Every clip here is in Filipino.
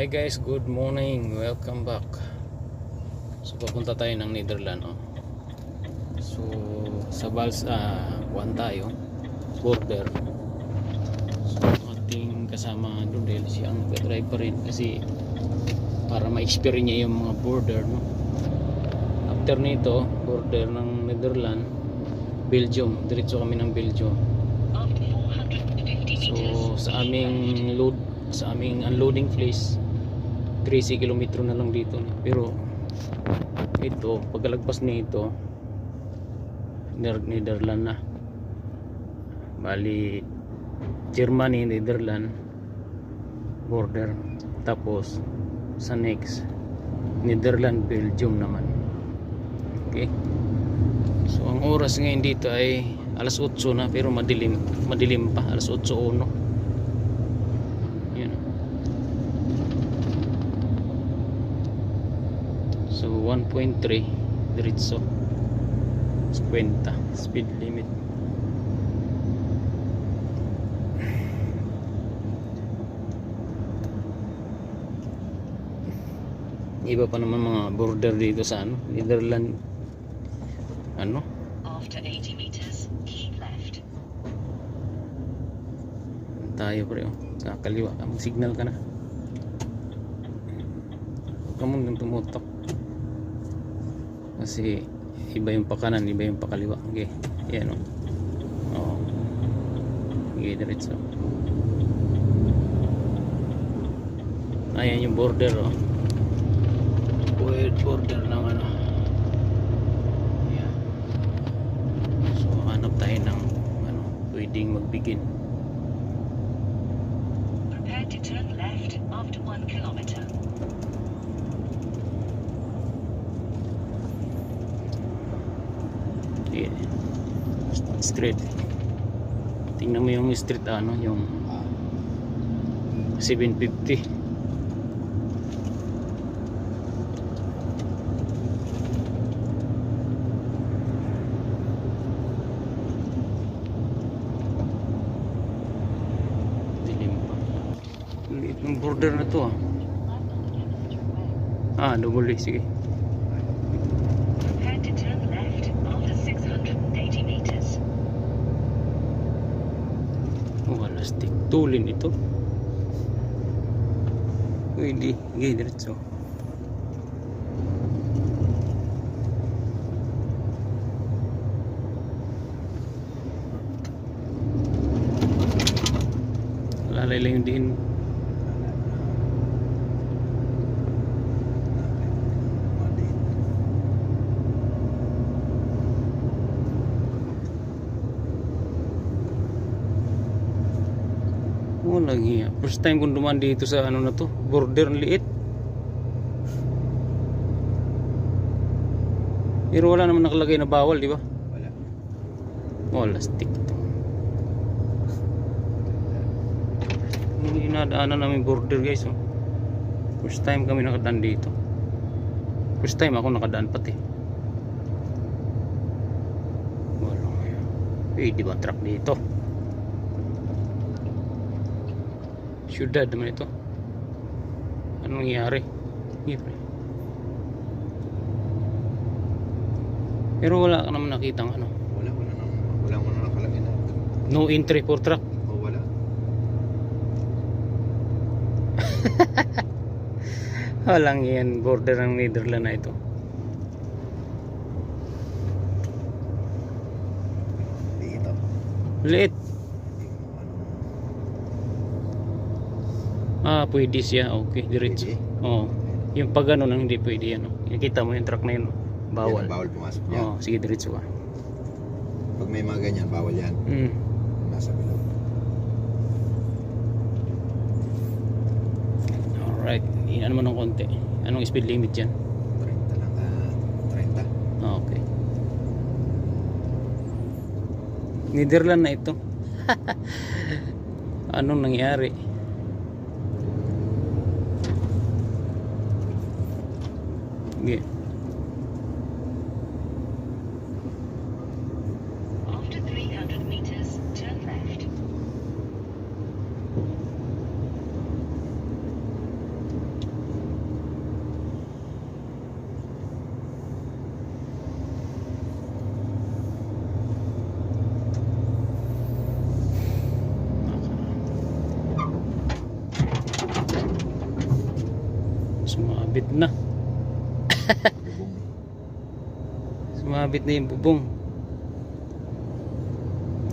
Hi guys, good morning. Welcome back. So papunta tayo ng Netherlands. Oh. So sa Vals, ah, kuwan tayo. Border. So ating kasama dahil siya ang drive pa rin kasi para ma-experience niya yung mga border. No? After nito, border ng Netherlands, Belgium. Diretso kami ng Belgium. After 450 So sa aming load sa aming unloading place 13 kilometro na lang dito. Pero ito pagkalagpas nito Netherlands na. Bali Germany Netherlands border. Tapos sa next Netherlands Belgium naman. Okay? So ang oras ngayon dito ay alas 8 na pero madilim madilim pa. Alas 8.01 yun so 1.3 diretso 50 speed limit. Iba pa naman mga border dito sa ano Netherlands. Ano? After 80 meters, keep left. tayo pre oh. kakaliwa ka signal ka na. Huwag ka mong tumutok kasi iba yung pakanan iba yung pakaliwa. Okay yan oh. Oh. Okay diretso. Ayan yung border oh. Word border ng ano. Yan so hanap tayo ng ano pwedeng magbigin. Prepare to turn left after 1 kilometer. Yeah. Straight. Tingnan mo yung street ano, yung 750. Dilim pa. Liit ng border na to ah. Ah, double sige. Prepare to turn left after 680 meters. Wala stick. Tulin ito. Uy, di. Gay, diretso. Lalay lang yung diin mo. Walang hiya. First time kong dumaan dito sa ano na to. Border ang liit. Pero wala naman nakalagay na bawal, di ba? Wala. Wala, stick to. Hindi inadaanan namin border guys. Oh. First time kami nakadaan dito. First time ako nakadaan pati. Hiya. Eh, di ba truck dito? Syudad naman ito. Anong nangyari? Hindi pre. Pero wala ka naman nakitang ano. Wala, wala nang wala mo nang nakalagay na. No entry for truck. Oh, wala. Walang yan. Border ng Netherlands na ito. Dito. Liit. Hindi mo ano. Ah, pwede siya. Okay, diretso. Pwede? Oo. Yung pag ano nang hindi pwede yan. Oh. Nakita mo yung truck na yun. oh. Bawal. Yan, bawal pumasok yan. Oo, sige diretso ka. Pag may mga ganyan, bawal yan. Hmm. Nasa bilog. Alright. Inan mo ng konti. Anong speed limit dyan? 30 lang. Ah, 30. Ah, okay. Netherlands na ito. Anong nangyari? Sige. After 300 meters, turn left. Sumabit na. Bubong. Sumabit na yung bubong.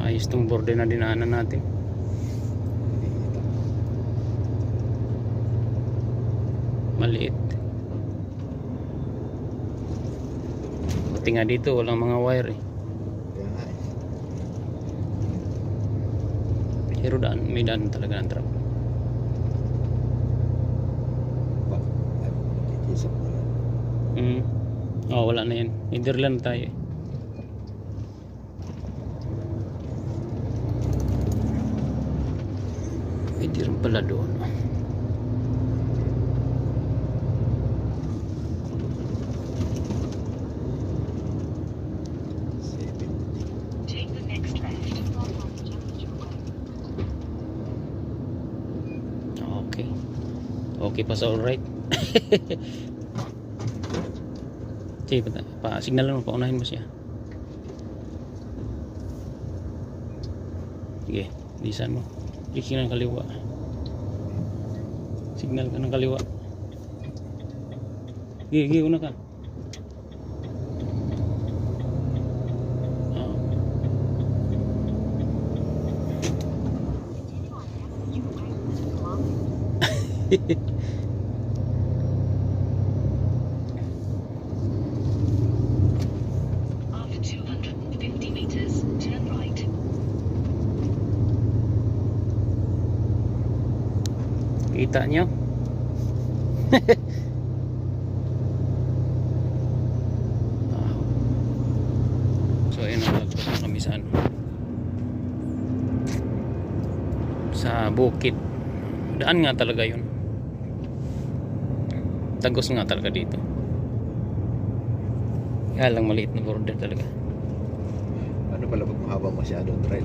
Ayos tong border na dinaanan natin. Maliit. Buti nga dito, walang mga wire eh. Eh. Pero daan, may daan talaga ng lang. Mm. Oh, wala na yan. Netherland tayo. Pwede rin pala doon. Okay. Okay pa sa alright. Sige, pa, pa signal mo, paunahin mo siya. Sige, lisan mo. Click ng kaliwa. Signal ka ng kaliwa. Sige, sige, una ka. Ah. After 250 meters, turn right. Kita nyo? So ayun ang lagpas na kami sa ano sa bukid daan nga talaga yun tagos nga talaga dito kaya lang maliit na border talaga Ano pala pag mahaba masyado trail?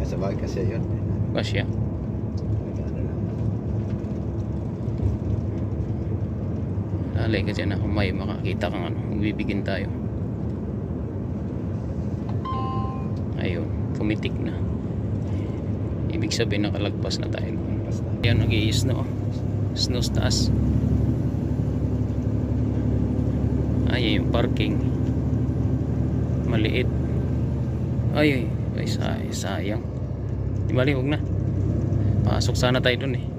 Kasi bagay kasi yun. kasya Ano lalay ka dyan na kung may makakita kang ano magbibigin tayo ayun pumitik na ibig sabihin nakalagpas na tayo. Yan, nag-i-snow. Snow sa taas. Ay, yung parking. Maliit. Ay, ay, ay, say- sayang. Di bali, huwag na. Pasok sana tayo dun eh.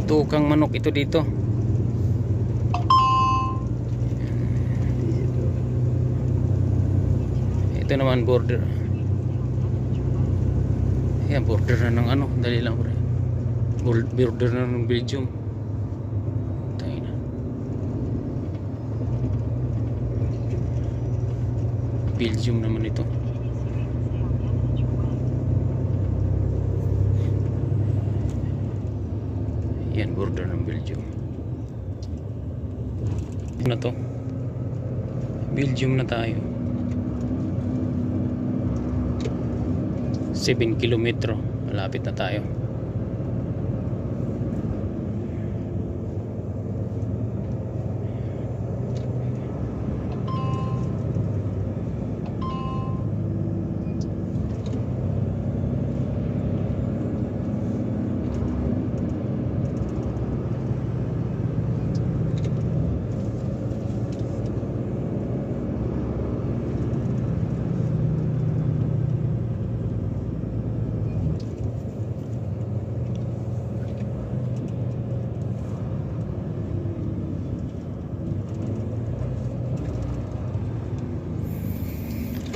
Pitukang manok ito dito. Ito naman border. Yan, border na ng ano. Dali lang. Bor- Border na ng Belgium. Na. Belgium naman ito. Yan, border ng Belgium. Ano na to? Belgium na tayo. 7 kilometro. Malapit na tayo.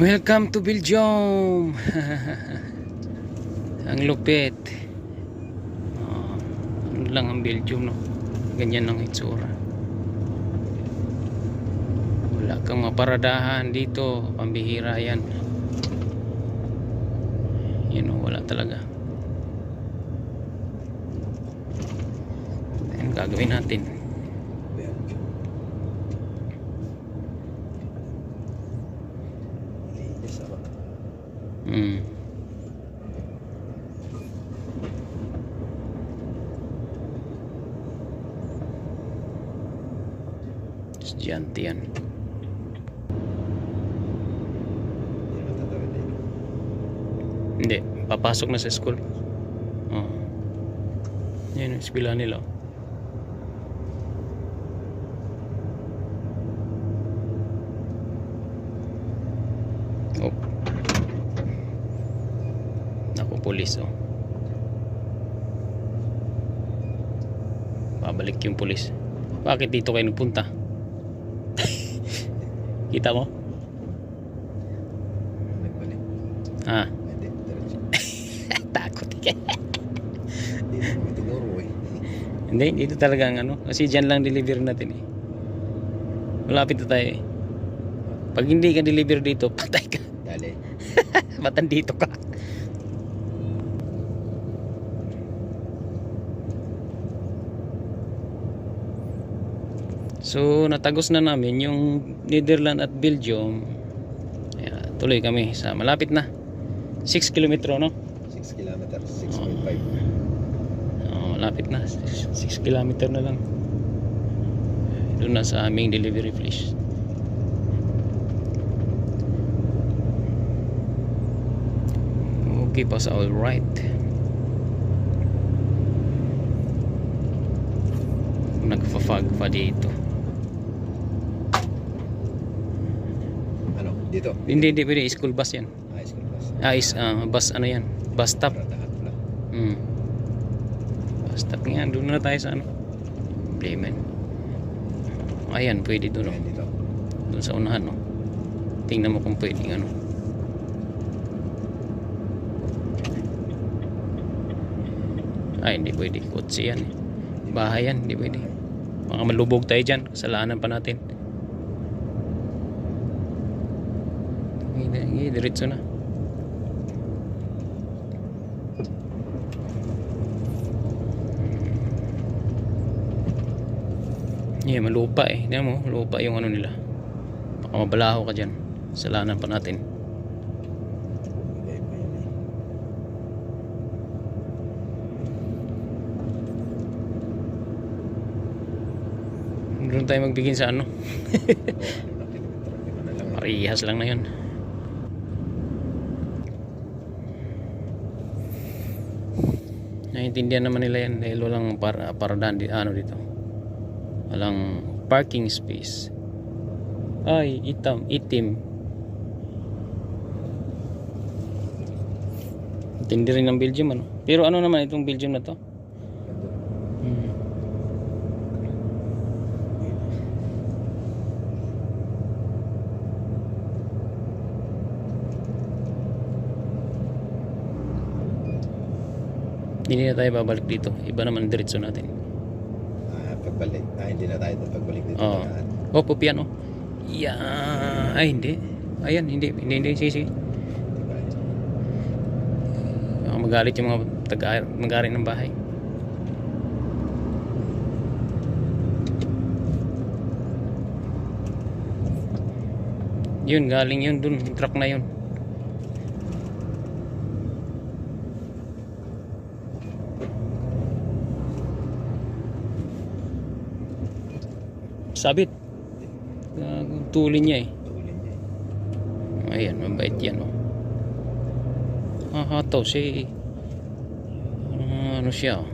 Welcome to Belgium! ang lupit. Oh, ano lang ang Belgium, no? Ganyan ang itsura. Wala kang maparadahan dito. Pambihira yan. Yun, oh, wala talaga. Ano gagawin natin? Belgium. Linis ako. Hmm. Estudyante yan. Hindi natatawid dito. Hindi, papasok na sa school. Oh. Yan yung eskwela nila. Ako, pulis oh. Babalik yung pulis. Bakit dito kayo nagpunta? Kita mo? Nagbalik. Ah, takot ka. Hindi tinuro eh. Hindi, dito talaga ang ano. Kasi dyan lang deliver natin eh. Malapit na tayo eh. Pag hindi ka deliver dito, patay ka. Dali. Matan dito ka. So, natagos na namin yung Netherlands at Belgium. Kaya, tuloy kami sa malapit na. 6 kilometro, no? 6 kilometers, 6.5. Oh, malapit na. 6 kilometer na lang. Doon na sa aming delivery place. Okay pa sa all right. Nagfa-fog pa dito. Ano? Dito? Hindi, hindi pwede. School bus yan. High school bus. Ah, is, ah, bus ano yan? Bus stop. Hmm. Bus stop nga. Doon na tayo sa ano. Bremen. Ayan, pwede doon. Ayan Oh. dito. Doon sa unahan. No? Tingnan mo kung pwedeng ano. Ay, hindi pwede. Kotse yan. eh. Bahay yan. Hindi pwede. Baka malubog tayo dyan. Kasalanan pa natin. Hindi. Diretso na. Yeah, malupa eh. Tingnan mo, lupa yung ano nila. Baka mabalaho ka dyan. Salanan pa natin. Doon tayo magbigin sa ano. Parihas lang na yun. Naiintindihan naman nila yan dahil walang par paradan di, ano dito. Walang parking space. Ay, itam, itim. Tindi rin ng Belgium ano. Pero ano naman itong Belgium na to? Hmm. Hindi na tayo babalik dito. Iba naman diretso natin. Ah, pagbalik. Ah, hindi na tayo pagbalik dito. Oo. Tagaan. Oh, pupian oh. Yeah. Ay, hindi. Ayan, hindi. Hindi, hindi. Sige, sige. Diba? Baka magalit yung mga taga mag-ari ng bahay. Yun, galing yun dun. Truck na yun. Sabit. Gagong. Tulin niya eh. Ayan, mabait yan oh. Hahataw si Ah, ano siya oh.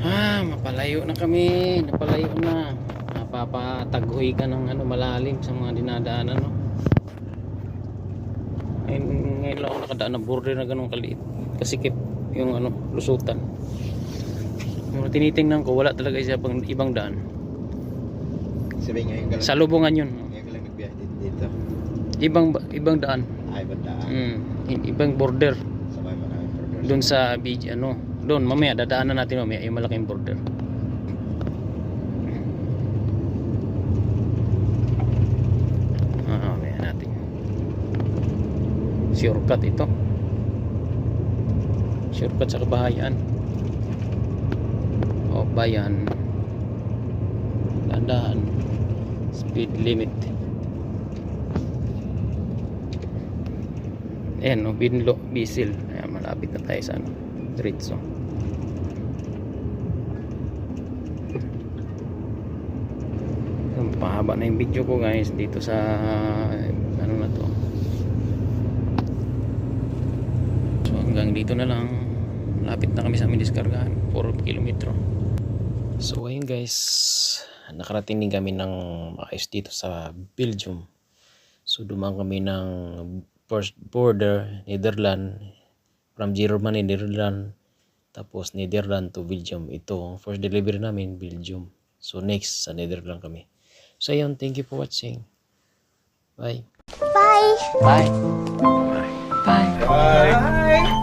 Ah, mapalayo na kami. Napalayo na. Napapataghoy ka ng ano, malalim sa mga dinadaanan, no? Ngayon, ngayon lang ako nakadaan ng border na ganun kaliit. Kasikip yung ano, lusutan. Yung tinitingnan ko, wala talaga siya pang ibang daan. Sabi ngayon ka lang. Sa lubungan yun. Ngayon ka lang nagbiyahe dito. Ibang ibang daan. Ay, bandaan. Mm, ibang border. Sabay namin progress. Doon sa beach, ano, doon mamaya dadaanan natin mamaya yung malaking border. Ah, mamaya natin. Shortcut ito. Shortcut sa kabahayan. O bayan. Dandahan. Speed limit. Ayan, no, Binlo, Bisil. Ayan, malapit na tayo sa ano. Ayan, Pahaba na yung video ko guys dito sa ano na to. So hanggang dito na lang. Lapit na kami sa aming diskargahan. 4 kilometro. So ayun guys, nakarating din kami ng maayos dito sa Belgium. So dumaan kami ng first border, Netherlands, from Germany, Netherlands, tapos Netherlands to Belgium. Ito, ang first delivery namin, Belgium. So next, sa Netherlands kami. So ayun, thank you for watching. Bye. Bye. Bye.